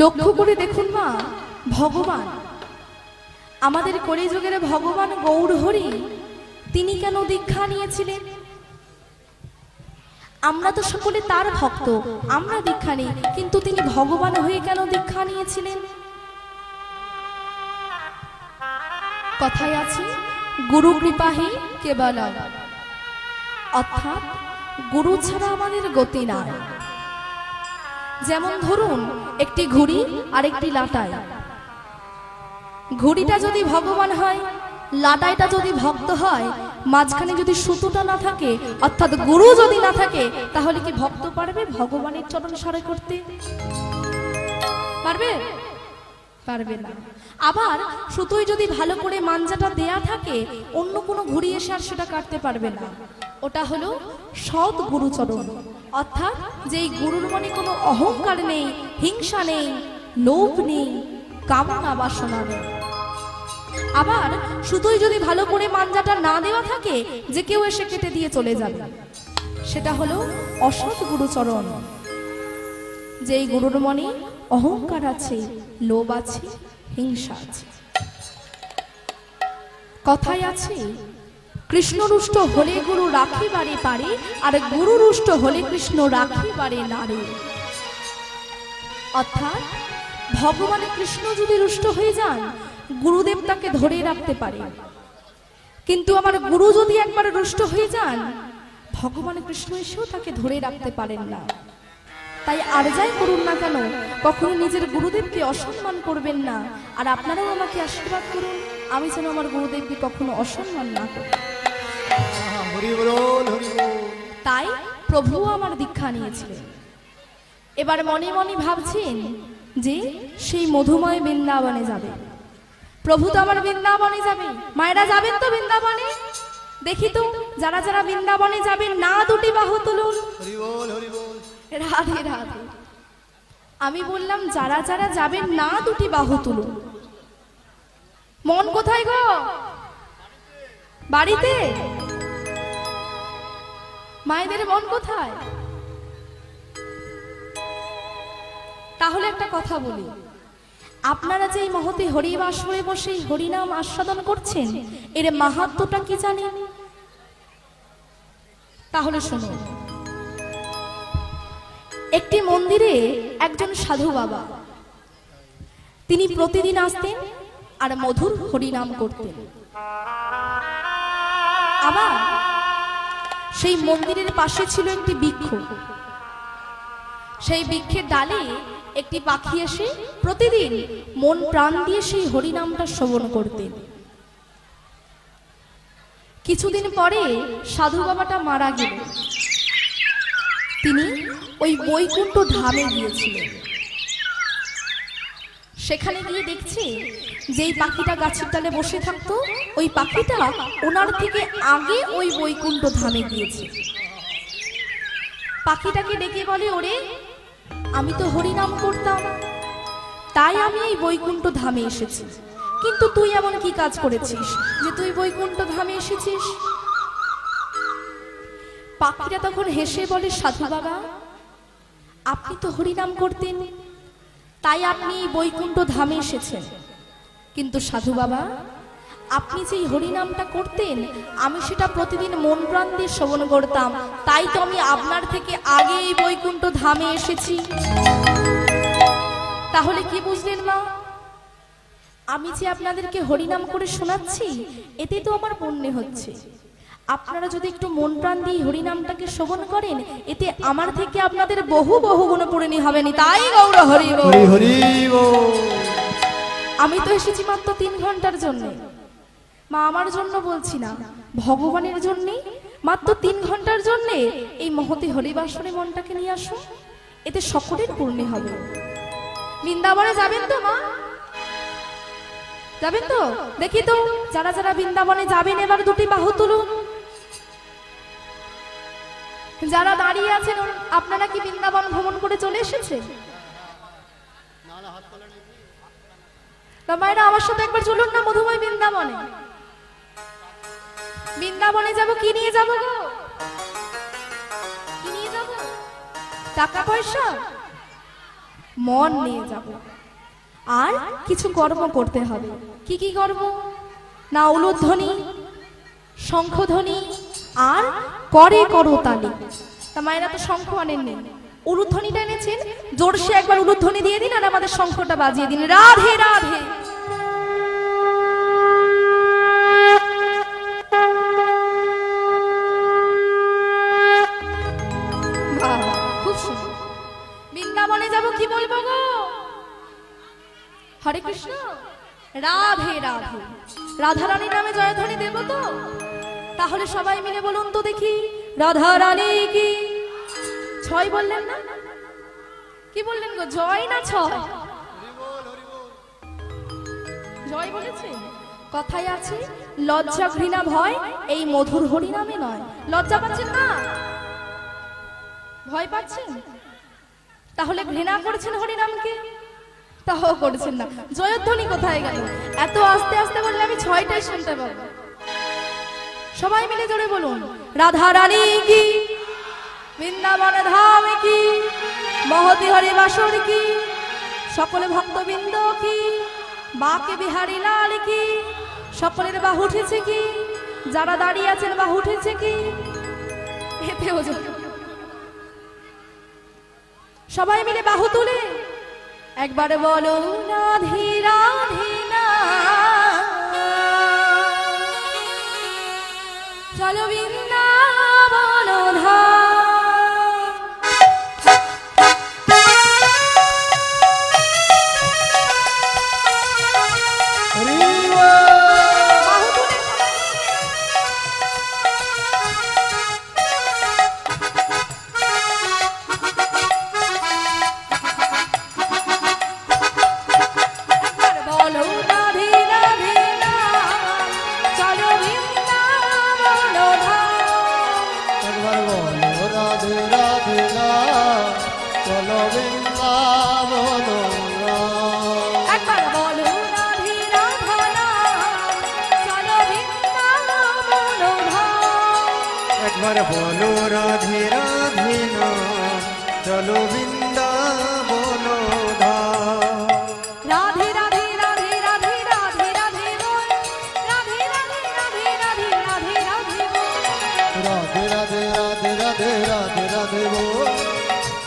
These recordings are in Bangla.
লক্ষ্য করে দেখুন মা, ভগবান। আমাদের কলিযুগের ভগবান গৌর হরি তিনি কেন দীক্ষা নিয়েছিলেন? আমরা তো সকলে তার ভক্ত, আমরা দীক্ষা নিই, কিন্তু তিনি ভগবান হয়ে কেন দীক্ষা নিয়েছিলেন? কথায় আছে, গুরু কৃপাহি কেবল অর্থাৎ, গুরু ছাড়া আমাদের গতি নাই। যেমন ধরুন, একটি ঘুড়ি আর একটি লাটাই। ঘুড়িটা যদি ভগবান হয়, লাটাইটা যদি ভক্ত হয়, মাঝখানে যদি সুতোটা না থাকে, অর্থাৎ গুরু যদি না থাকে, তাহলে কি ভক্ত পারবে ভগবানের চরণ সরে করতে? পারবে? পারবে না। আবার সুতোয় যদি ভালো করে মাঞ্জাটা দেয়া থাকে, অন্য কোনো ঘুড়ি এসে আর সেটা কাটতে পারবে না। ওটা হলো সৎ গুরুচরণ। অর্থাৎ যেই গুরুর মনে কোনো অহংকার নেই, হিংসা নেই, লোভ নেই, কামনা বাসনা নেই। আবার শুধুই যদি ভালো করে মাঞ্জাটা না দেওয়া থাকে, যে কেউ এসে কেটে দিয়ে চলে যাবে। সেটা হলো অসৎ গুরুচরণ। যেই গুরুর মনে অহংকার আছে, লোভ আছে, হিংসা আছে। কথায় আছে কৃষ্ণ রুষ্ট হলে গুরু রাখি বারে পারে, আর গুরু রুষ্ট হলে কৃষ্ণ রাখি বারে নারে অর্থাৎ, ভগবান কৃষ্ণ যদি রুষ্ট হয়ে যান, গুরুদেব তাকে ধরে রাখতে পারে। কিন্তু আমার গুরু যদি একবার রুষ্ট হয়ে যান, ভগবান কৃষ্ণ এসেও তাকে ধরে রাখতে পারেন না। তাই আর যাই করুন না কেন, কখনো নিজের গুরুদেবকে অসম্মান করবেন না, আর আপনারাও আমাকে আশীর্বাদ করুন। আমি যেন আমার গুরুদেবকে কখনো অসম্মান না করি। তাই প্রভু আমার দীক্ষা নিয়েছিলেন। এবার মনে মনে ভাবছেন যে সেই মধুময় বৃন্দাবনে যাবে। প্রভু তো আমার বৃন্দাবনে যাবে। মায়েরা যাবেন তো বৃন্দাবনে? দেখি তো যারা যারা বৃন্দাবনে যাবেন না দুটি বাহু তুলুন। রাধে রাধে। আমি বললাম যারা যারা যাবেন না দুটি বাহু তুলুন। মন কোথায় গো? বাড়িতে? মায়েদের মন কোথায়? তাহলে একটা কথা বলি। আপনারা যে এই মহতে হরিবাসরে বসে হরিনাম আস্বাদন করছেন, এর মাহাত্মটা কি জানেন তাহলে শুনুন। একটি মন্দিরে একজন সাধু বাবা, তিনি প্রতিদিন আসতেন আর মধুর হরিনাম করতেন। আবার সেই মন্দিরের পাশে ছিল একটি বৃক্ষ সেই বৃক্ষের ডালে একটি পাখি এসে প্রতিদিন মন প্রাণ দিয়ে সেই হরিনামটা শ্রবণ করতেন। কিছুদিন পরে সাধু বাবাটা মারা গেল। তিনি ওই বৈকুণ্ঠ ধামে গিয়েছিলেন। সেখানে গিয়ে দেখছে যেই পাখিটা গাছের ডালে বসে থাকতো, ওই পাখিটা ওনার থেকে আগে ওই বৈকুণ্ঠ ধামে গিয়েছে। পাখিটাকে ডেকে বলে, ওরে, আমি তো হরিনাম করতাম। তাই আমি এই বৈকুণ্ঠ ধামে এসেছি। কিন্তু তুই এমন কি কাজ করেছিস যে তুই বৈকুণ্ঠ ধামে এসেছিস? পাখিটা তখন হেসে বলে, সাধু বাবা, আপনি তো হরিনাম করতেন। তাই আপনি বৈকুণ্ঠ ধামে এসেছেন। কিন্তু সাধু বাবা, আপনি যে এই হরিনামটা করতেন, আমি সেটা প্রতিদিন মন প্রাণ দিয়ে শ্রবণ করতাম। তাই তো আমি আপনার থেকে আগে এই বৈকুণ্ঠ ধামে এসেছি। তাহলে কি বুঝলেন মা? আমি যে আপনাদেরকে হরিনাম করে শোনাচ্ছি, এতে তো আমার পুণ্য হচ্ছে। আপনারা যদি একটু মন প্রাণ দিয়ে হরিনামটাকে শ্রবণ করেন, এতে আমার থেকে আপনাদের বহু বহু গুণ পূরণী হবেনি তাই গৌর হরি হরি আমি তো এসেছি মাত্র তিন ঘণ্টার জন্য। মা আমার জন্য বলছি না, ভগবানের জন্যে? মাত্র তিন ঘণ্টার জন্য? এই মহতি হরিবাসনে মনটাকে নিয়ে আসো, এতে সকলের পূর্ণি হবে। বৃন্দাবনে যাবেন তো, মা? যাবেন তো? দেখি তো, যারা যারা বৃন্দাবনে যাবেন, এবার দুটি বাহু তুলুন। যারা দাঁড়িয়ে আছেন, আপনারা কি বৃন্দাবন ভ্রমণ করে চলে এসেছেন? তা মায়েরা আমার সাথে একবার চলুন না, মধুময় বৃন্দাবনে। বৃন্দাবনে যাব, কি নিয়ে যাব গো? কি নিয়ে যাব? টাকা পয়সা? মন নিয়ে যাব। আর কিছু কর্ম করতে হবে। কি কি কর্ম? না উলুধ্বনি শঙ্খধ্বনি আর করে করতালি তা মায়েরা তো শঙ্খ আনেননি। উলুধ্বনিটা এনেছেন জোরসে একবার উলুধ্বনি দিয়ে দিন আর আমাদের শঙ্খটা বাজিয়ে দিন। রাধে রাধে। বৃন্দাবনে যাব কি বলব গো? হরে কৃষ্ণ। রাধে রাধে। রাধারানীর নামে জয়ধ্বনি দেব তো? তাহলে সবাই মিলে বলুন তো দেখি রাধা রানী কি ছয় বললেন না? কি বললেন গো, জয় না ছয়? জয় বলেছে? কথায় আছে, লজ্জা ঘৃণা ভয় এই মধুর হরি নামে নয়। লজ্জা পাচ্ছেন না? ভয় পাচ্ছেন? তাহলে ঘৃণা করেছেন হরিনামকে তাও করেছেন না। জয়ধ্বনি কোথায় গেল? এত আস্তে আস্তে বললে আমি ছয়টাই শুনতে পাবো। সবাই মিলে জোরে বলুন রাধা রানী কি বৃন্দাবন ধাম কি? মহতি হরি বাসর কি? সকলে ভক্তবৃন্দ কি? বাকে বিহারী লাল কি? সকলের বাহু উঠেছে কি? যারা দাঁড়িয়ে আছেন বাহু উঠেছে কি? সবাই মিলে বাহু তুলে। একবার বলো রাধে রাধে, না। চলো বৃন্দাবন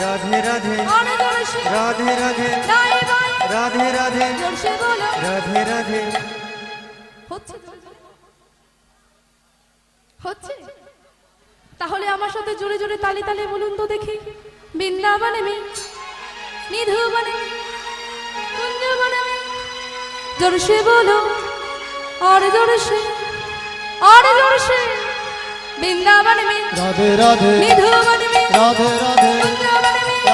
রাধে রাধে। রাধে রাধে। রাধে রাধে। রাধে রাধে। হচ্ছে হচ্ছে? তাহলে আমার সাথে জোরে জোরে তালে তালে বলুন তো দেখি। বৃন্দাবনে মে নিধুবনে কুঞ্জবনে মে। জোরসে বলো। আর জোরসে আর জোরসে। বৃন্দাবনে মে রাধে রাধে। নিধুবনে মে। রাধে রাধে।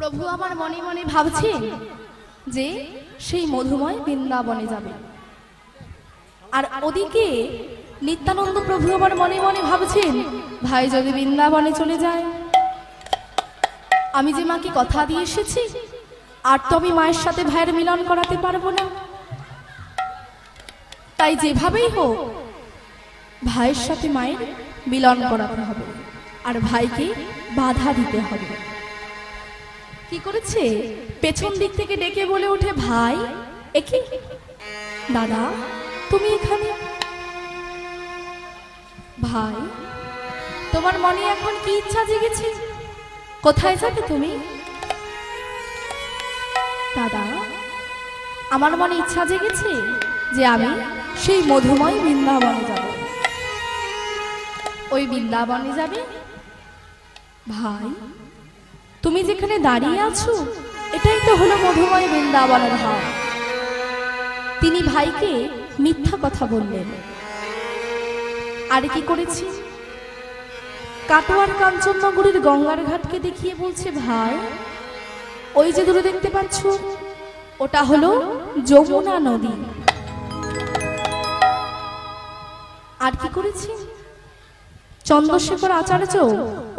প্রভু আমার মনে মনে ভাবছে যে সেই মধুময় বৃন্দাবনে যাবে। আর ওদিকে নিত্যানন্দ প্রভু আমার মনে মনে ভাবছেন ভাই যদি বৃন্দাবনে চলে যায় আমি যে মাকে কথা দিয়ে এসেছি আর তো আমি মায়ের সাথে ভাইয়ের মিলন করাতে পারব না। তাই যেভাবেই হোক ভাইয়ের সাথে মায়ের মিলন করাতে হবে আর ভাইকে বাধা দিতে হবে। কি করেছে? পেছন দিক থেকে ডেকে বলে ওঠে, ভাই একে দাদা, তুমি এখানে? ভাই, তোমার মনে এখন কি ইচ্ছা জেগেছে? কোথায় যাবে তুমি? দাদা, আমার মনে ইচ্ছা জেগেছে যে আমি সেই মধুময় বৃন্দাবনে যাব। ওই বৃন্দাবনে যাবে? ভাই তুমি যেখানে দাঁড়িয়ে আছো, এটাই তো হলো মধুময় বৃন্দাবনের হাত তিনি ভাইকে মিথ্যা কথা বললেন। আর কি করেছি? কাটোয়ার কাঞ্চননগরীর গঙ্গার ঘাটকে দেখিয়ে বলছে, ভাই, ওই যে দূরে দেখতে পাচ্ছ, ওটা হলো যমুনা নদী। আর কি করেছি? চন্দ্রশেখর আচার্য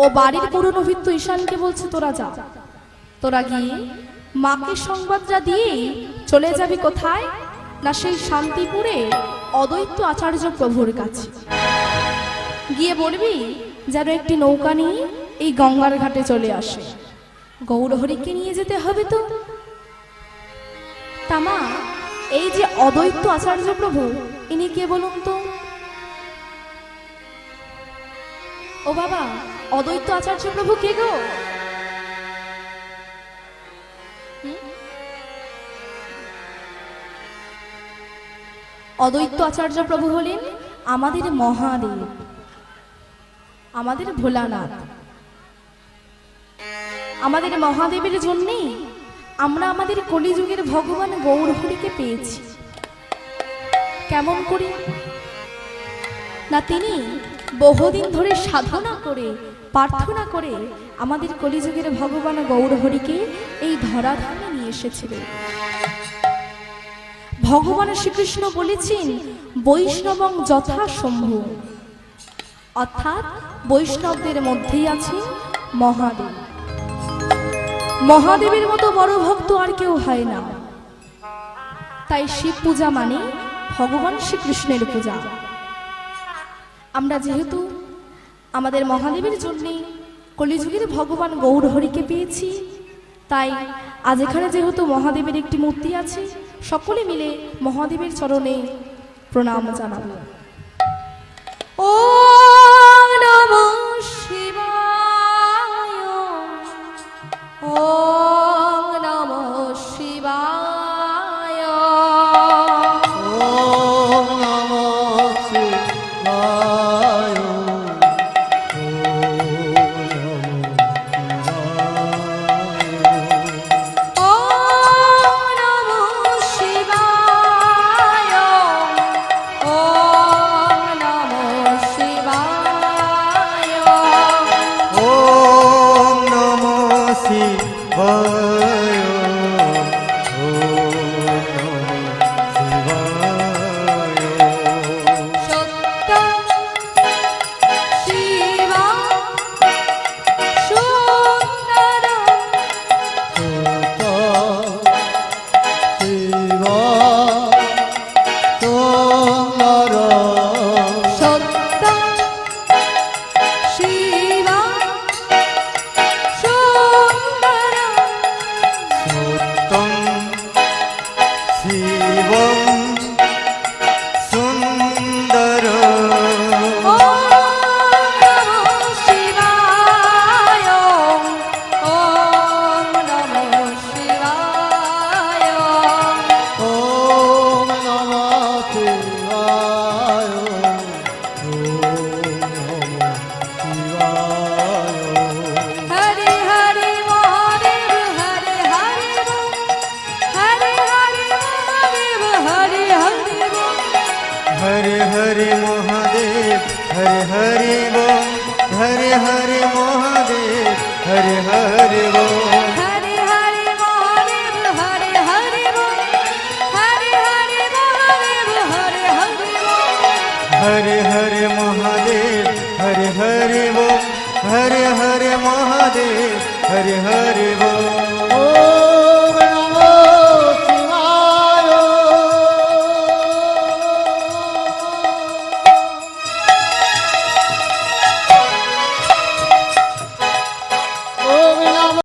ও বাড়ির পুরনো ভিত্ত ঈশানকে বলছে, তোরা যা। তোরা গিয়ে মাকে সংবাদটা দিয়েই চলে যাবি কোথায়? না সেই শান্তিপুরে অদ্বৈত আচার্য প্রভুর কাছে। গিয়ে বলবি যেন একটি নৌকা নিয়ে এই গঙ্গার ঘাটে চলে আসে। গৌরহরিকে নিয়ে যেতে হবে তো। তামা এই যে অদ্বৈত আচার্য প্রভু, ইনি কে বলুন তো? ও বাবা, অদ্বৈত আচার্য প্রভু কে গো? অদ্বৈত আচার্য প্রভু হলেন আমাদের মহাদেব, আমাদের ভোলানাথ। আমাদের মহাদেবের জন্যেই আমরা আমাদের কলিযুগের ভগবান গৌরহরিকে পেয়েছি। কেমন করি? না, তিনি বহুদিন ধরে সাধনা করে, প্রার্থনা করে আমাদের কলিযুগের ভগবান গৌরহরিকে এই ধরাধামে নিয়ে এসেছিলেন ভগবান শ্রীকৃষ্ণ বলেছেন, বৈষ্ণবং যথাসম্ভু। অর্থাৎ বৈষ্ণবদের মধ্যেই আছে মহাদেব। মহাদেবের মতো বড় ভক্ত আর কেউ হয় না। তাই শিব পূজা মানে ভগবান শ্রীকৃষ্ণের পূজা। আমরা যেহেতু আমাদের মহাদেবের জন্যে কলিযুগের ভগবান গৌরহরিকে পেয়েছি, তাই আজ এখানে যেহেতু মহাদেবের একটি মূর্তি আছে, সকলে মিলে মহাদেবের চরণে প্রণাম জানাব। ও